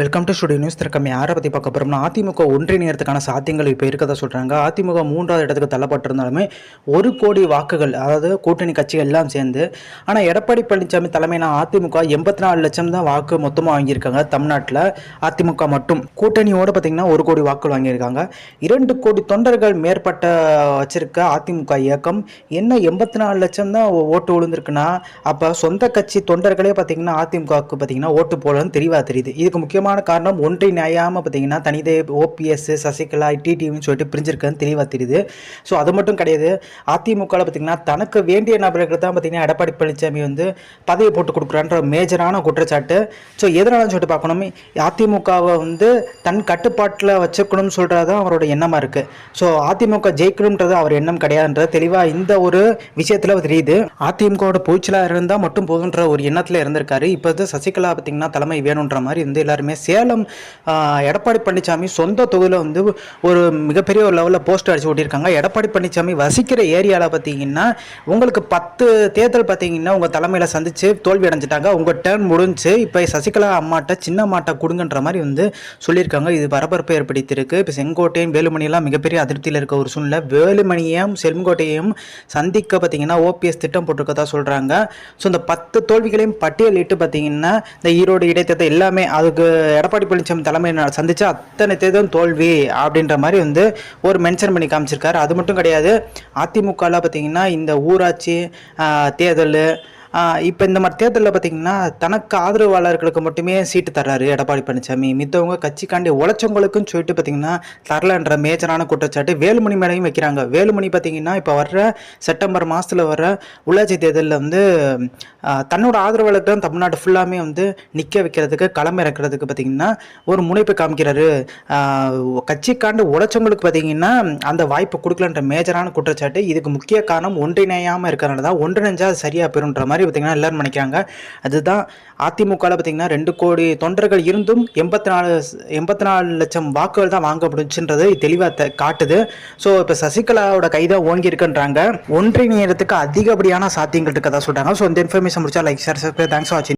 Welcome to studio news திறக்கம் யாரை பற்றி பார்க்க போகிறோம்னா அதிமுக ஒன்றிணையத்துக்கான சாத்தியங்கள் இப்போ இருக்கதா சொல்கிறாங்க அதிமுக மூன்றாவது இடத்துக்கு தள்ளப்பட்டிருந்தாலுமே ஒரு கோடி வாக்குகள் அதாவது கூட்டணி கட்சிகள் எல்லாம் சேர்ந்து ஆனால் எடப்பாடி பழனிசாமி தலைமையிலான அதிமுக எண்பத்தி நாலு லட்சம் தான் வாக்கு மொத்தமாக வாங்கியிருக்காங்க தமிழ்நாட்டில். அதிமுக மட்டும். கூட்டணியோடு பார்த்திங்கன்னா ஒரு கோடி வாக்குகள் வாங்கியிருக்காங்க. இரண்டு கோடி தொண்டர்கள் மேற்பட்ட வச்சிருக்க அதிமுக இயக்கம் என்ன எண்பத்தி நாலு லட்சம் தான் ஓட்டு விழுந்திருக்குன்னா அப்போ சொந்த கட்சி தொண்டர்களே பார்த்திங்கன்னா அதிமுகவுக்கு பார்த்திங்கன்னா ஓட்டு போடலன்னு தெளிவாக தெரியுது. இதுக்கு முக்கியமாக முக்கியமான காரணம் ஒன்றிணையாமல் பார்த்தீங்கன்னா தனிதே ஓபிஎஸ் சசிகலா டிடிவின்னு சொல்லிட்டு பிரிஞ்சிருக்குன்னு தெளிவாக தெரியுது. ஸோ அது மட்டும் கிடையாது. அதிமுகவில் பார்த்தீங்கன்னா தனக்கு வேண்டிய நபர்களுக்கு தான் பார்த்தீங்கன்னா எடப்பாடி பழனிசாமி வந்து பதவி போட்டு கொடுக்குறான்ற மேஜரான குற்றச்சாட்டு. ஸோ எதனாலன்னு சொல்லிட்டு பார்க்கணும். அதிமுகவை வந்து தன் கட்டுப்பாட்டில் வச்சுக்கணும்னு சொல்கிறது தான் அவரோட எண்ணமாக இருக்குது ஸோ அதிமுக ஜெயிக்கணுன்றது அவர் எண்ணம் கிடையாதுன்றது தெளிவாக இந்த ஒரு விஷயத்தில் தெரியுது. அதிமுகவோட பூச்சலாக இருந்தால் மட்டும் போதுன்ற ஒரு எண்ணத்தில் இருந்திருக்காரு. இப்போ வந்து சசிகலா பார்த்தீங்கன்னா தலைமை வேணுன்ற மாதிரி வந்து எல்லாருமே சேலம் எடப்பாடி பழனிசாமி சொந்த தொகுதியில் வந்து ஒரு மிகப்பெரிய ஒரு லெவலில் போஸ்ட் அடிச்சு ஓட்டியிருக்காங்க. எடப்பாடி பழனிசாமி வசிக்கிற ஏரியாவில் பார்த்தீங்கன்னா உங்களுக்கு பத்து தேர்தல் பார்த்தீங்கன்னா உங்கள் தலைமையில் சந்தித்து தோல்வி அடைஞ்சிட்டாங்க. உங்கள் டேர்ன் முடிஞ்சு இப்போ சசிகலா அம்மாட்ட சின்ன அம்மாட்ட கொடுங்கன்ற மாதிரி வந்து சொல்லியிருக்காங்க. இது பரபரப்பை ஏற்படுத்தியிருக்கு. இப்போ செங்கோட்டையும் வேலுமணியெல்லாம் மிகப்பெரிய அதிருப்தியில் இருக்க ஒரு சூழ்நிலை. வேலுமணியையும் செங்கோட்டையும் சந்திக்க பார்த்தீங்கன்னா ஓபிஎஸ் திட்டம் போட்டிருக்கதா சொல்கிறாங்க ஸோ இந்த பத்து தோல்விகளையும் பட்டியலிட்டு பார்த்தீங்கன்னா இந்த ஈரோடு இடைத்தேர்தல் எல்லாமே அதுக்கு எடப்பாடி பழனிசாமி தலைமையில் சந்தித்த அத்தனை தேர்தலும் தோல்வி அப்படின்ற மாதிரி வந்து ஒரு மென்ஷன் பண்ணி காமிச்சிருக்காரு. அது மட்டும் கிடையாது அதிமுகவில் பார்த்தீங்கன்னா இந்த ஊராட்சி தேர்தல் இப்போ இந்த மாதிரி தேர்தலில் பார்த்தீங்கன்னா தனக்கு ஆதரவாளர்களுக்கு மட்டுமே சீட்டு தர்றாரு எடப்பாடி பழனிசாமி மித்தவங்க கட்சிக்காண்டி உழைச்சவங்களுக்கும் சொல்லிட்டு பார்த்தீங்கன்னா தரலன்ற மேஜரான குற்றச்சாட்டு வேலுமணி மேலையும் வைக்கிறாங்க. வேலுமணி பார்த்தீங்கன்னா இப்போ வர்ற செப்டம்பர் மாதத்தில் வர்ற உள்ளாட்சி தேர்தலில் வந்து தன்னோட ஆதரவாளர்கள் தான் தமிழ்நாடு ஃபுல்லாமே வந்து நிற்க வைக்கிறதுக்கு களம் இறக்கிறதுக்கு பார்த்தீங்கன்னா ஒரு முனைப்பு காமிக்கிறாரு. கட்சிக்காண்டு உழைச்சவங்களுக்கு பார்த்தீங்கன்னா அந்த வாய்ப்பு கொடுக்கலன்ற மேஜரான குற்றச்சாட்டு. இதுக்கு முக்கிய காரணம் ஒன்றிணையாமல் இருக்கிறனால தான் ஒன்றிணைஞ்சால் அது சரியாக பெறுன்ற மாதிரி மாதிரி பார்த்தீங்கன்னா எல்லாரும் நினைக்கிறாங்க அதுதான் அதிமுகவில் பார்த்தீங்கன்னா ரெண்டு கோடி தொண்டர்கள் இருந்தும் எண்பத்தி நாலு எண்பத்தி நாலு லட்சம் வாக்குகள் தான் வாங்க முடிஞ்சுன்றது தெளிவாக காட்டுது. ஸோ இப்போ சசிகலாவோட கைதான் ஓங்கி இருக்குன்றாங்க. ஒன்றிணையறதுக்கு அதிகப்படியான சாத்தியங்கள் இருக்கதான் சொல்கிறாங்க ஸோ இந்த இன்ஃபர்மேஷன் முடிச்சா like sir sir thanks for வாட்சிங்